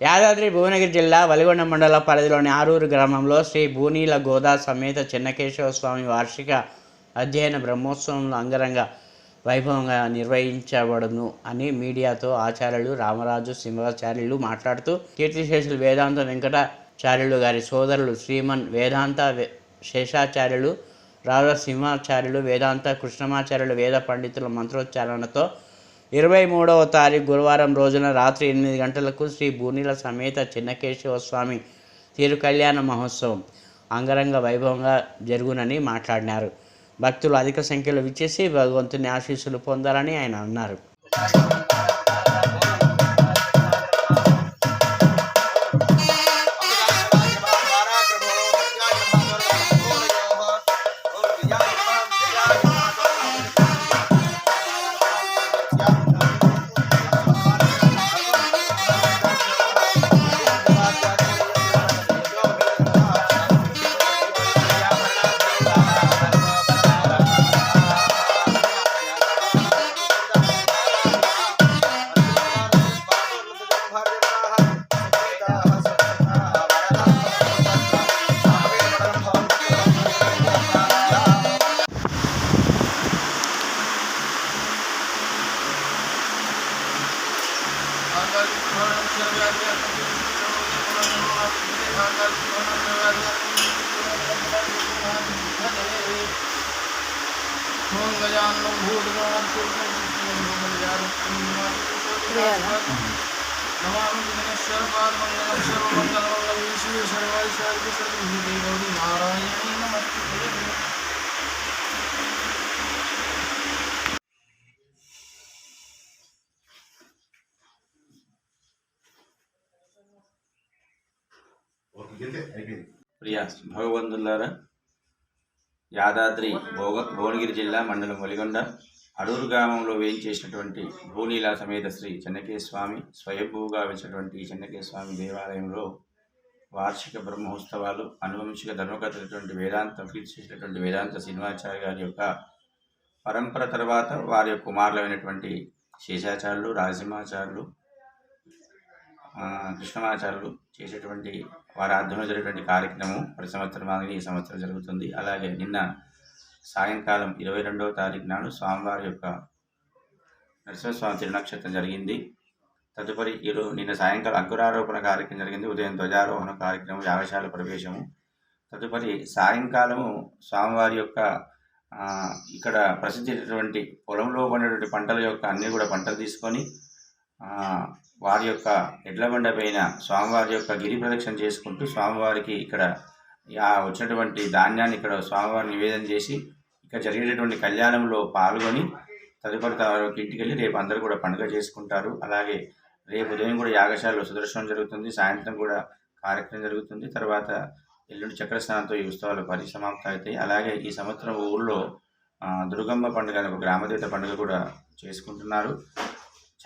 యాదాద్రి భువనగిరి జిల్లా వలిగొండ మండల పరిధిలోని ఆరూరు గ్రామంలో శ్రీ భూనీల గోదా సమేత చెన్నకేశవ స్వామి వార్షిక అధ్యయన బ్రహ్మోత్సవంలో అంగరంగ వైభవంగా నిర్వహించబడును అని మీడియాతో ఆచార్యులు రామరాజు సింహాచార్యులు మాట్లాడుతూ కీర్తిశేషులు వేదాంత వెంకటాచార్యులు గారి సోదరులు శ్రీమన్ వేదాంత శేషాచార్యులు రాజసింహాచార్యులు వేదాంత కృష్ణమాచార్యులు వేద పండితుల మంత్రోచ్చారణతో ఇరవై మూడవ తారీఖు గురువారం రోజున రాత్రి ఎనిమిది గంటలకు శ్రీ భూనీల సమేత చిన్నకేశవ స్వామి తీరు కళ్యాణ మహోత్సవం అంగరంగ వైభవంగా జరుగునని మాట్లాడినారు. భక్తులు అధిక సంఖ్యలో విచ్చేసి భగవంతుని ఆశీస్సులు పొందాలని ఆయన అన్నారు. सर्वमंगलम सर्वमंगलम विष्णु सर्वाय सर्व सर्व गौरी ప్రియా భగవంతులారా యాదాద్రి భోగ భువనగిరి జిల్లా మండలం ఒలిగొండ అడూరు గ్రామంలో వేయించేసినటువంటి భూనీలా సమేత శ్రీ చెన్నకేయ స్వామి స్వయంభూగా వచ్చినటువంటి ఈ స్వామి దేవాలయంలో వార్షిక బ్రహ్మోత్సవాలు అనువంశిక ధర్మకథటువంటి వేదాంత చేసినటువంటి వేదాంత శ్రీనివాచార్య గారి యొక్క పరంపర తర్వాత వారి యొక్క కుమారులైనటువంటి శేషాచార్యులు రాజసింహాచార్యులు కృష్ణమాచార్యులు చేసేటువంటి వారి ఆధ్వర్యంలో జరిగేటువంటి కార్యక్రమం ప్రతి సంవత్సరం ఈ సంవత్సరం జరుగుతుంది. అలాగే నిన్న సాయంకాలం ఇరవై రెండవ తారీఖు నాడు స్వామివారి యొక్క నరసింహస్వామి తిరునక్షత్రం జరిగింది. తదుపరి ఈరోజు నిన్న సాయంకాలం అంకురారోపణ కార్యక్రమం జరిగింది. ఉదయం ధ్వజారోహణ కార్యక్రమం యాగశాల ప్రవేశము. తదుపరి సాయంకాలము స్వామివారి యొక్క ఇక్కడ ప్రసిద్ధి పొలంలో పండేటువంటి పంటల యొక్క అన్నీ కూడా పంటలు తీసుకొని వారి యొక్క ఎడ్లబండ పైన స్వామివారి యొక్క గిరి ప్రదక్షిణ చేసుకుంటూ స్వామివారికి ఇక్కడ వచ్చినటువంటి ధాన్యాన్ని ఇక్కడ స్వామివారి నివేదన చేసి ఇక్కడ జరిగేటటువంటి కళ్యాణంలో పాల్గొని తదుపరి వారికి ఇంటికి వెళ్ళి రేపు అందరూ కూడా పండుగ చేసుకుంటారు. అలాగే రేపు ఉదయం కూడా యాగశాలలో సుదర్శనం జరుగుతుంది. సాయంత్రం కూడా కార్యక్రమం జరుగుతుంది. తర్వాత ఎల్లుండి చక్ర స్నానంతో ఈ ఉత్సవాలు పరిసమాప్తం అవుతాయి అలాగే ఈ సంవత్సరం ఊళ్ళో దుర్గమ్మ పండుగ అని ఒక గ్రామదేవత పండుగ కూడా చేసుకుంటున్నారు.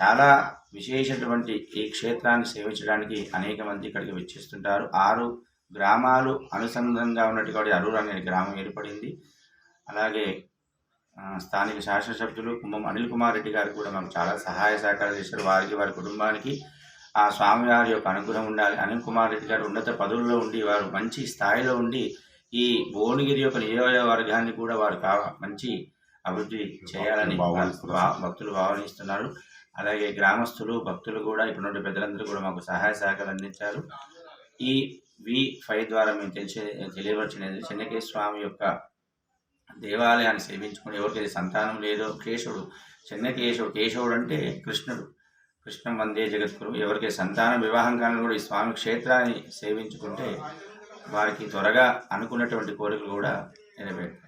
చాలా విశేషటువంటి ఈ క్షేత్రాన్ని సేవించడానికి అనేక మంది ఇక్కడికి వచ్చేస్తుంటారు. ఆరు గ్రామాలు అనుసంధానంగా ఉన్నటువంటి అరూరు అనే గ్రామం ఏర్పడింది. అలాగే స్థానిక శాసనసభ్యులు కుంభం అనిల్ కుమార్ రెడ్డి గారు కూడా మాకు చాలా సహాయ సహకారం చేశారు. వారికి వారి కుటుంబానికి ఆ స్వామివారి యొక్క అనుగ్రహం ఉండాలి. అనిల్ కుమార్ రెడ్డి గారు ఉన్నత పదవుల్లో ఉండి వారు మంచి స్థాయిలో ఉండి ఈ భువనగిరి యొక్క నియోజకవర్గాన్ని కూడా వారు మంచి అభివృద్ధి చేయాలని భక్తులు భావనిస్తున్నారు అలాగే గ్రామస్తులు భక్తులు కూడా ఇక్కడ పెద్దలందరూ కూడా మాకు సహాయ సహకారం అందించారు. ఈ వి ఫైవ్ ద్వారా మేము తెలిసి తెలియవచ్చినది చెన్నకేశ్వర స్వామి యొక్క దేవాలయాన్ని సేవించుకుని ఎవరికైతే సంతానం లేదో కేశవుడు చెన్నకేశవుడు కేశవుడు అంటే కృష్ణుడు. కృష్ణం వందే జగద్గురు. ఎవరికి సంతానం వివాహం కాని కూడా ఈ స్వామి క్షేత్రాన్ని సేవించుకుంటే వారికి త్వరగా అనుకున్నటువంటి కోరికలు కూడా నెరవేరుతాయి.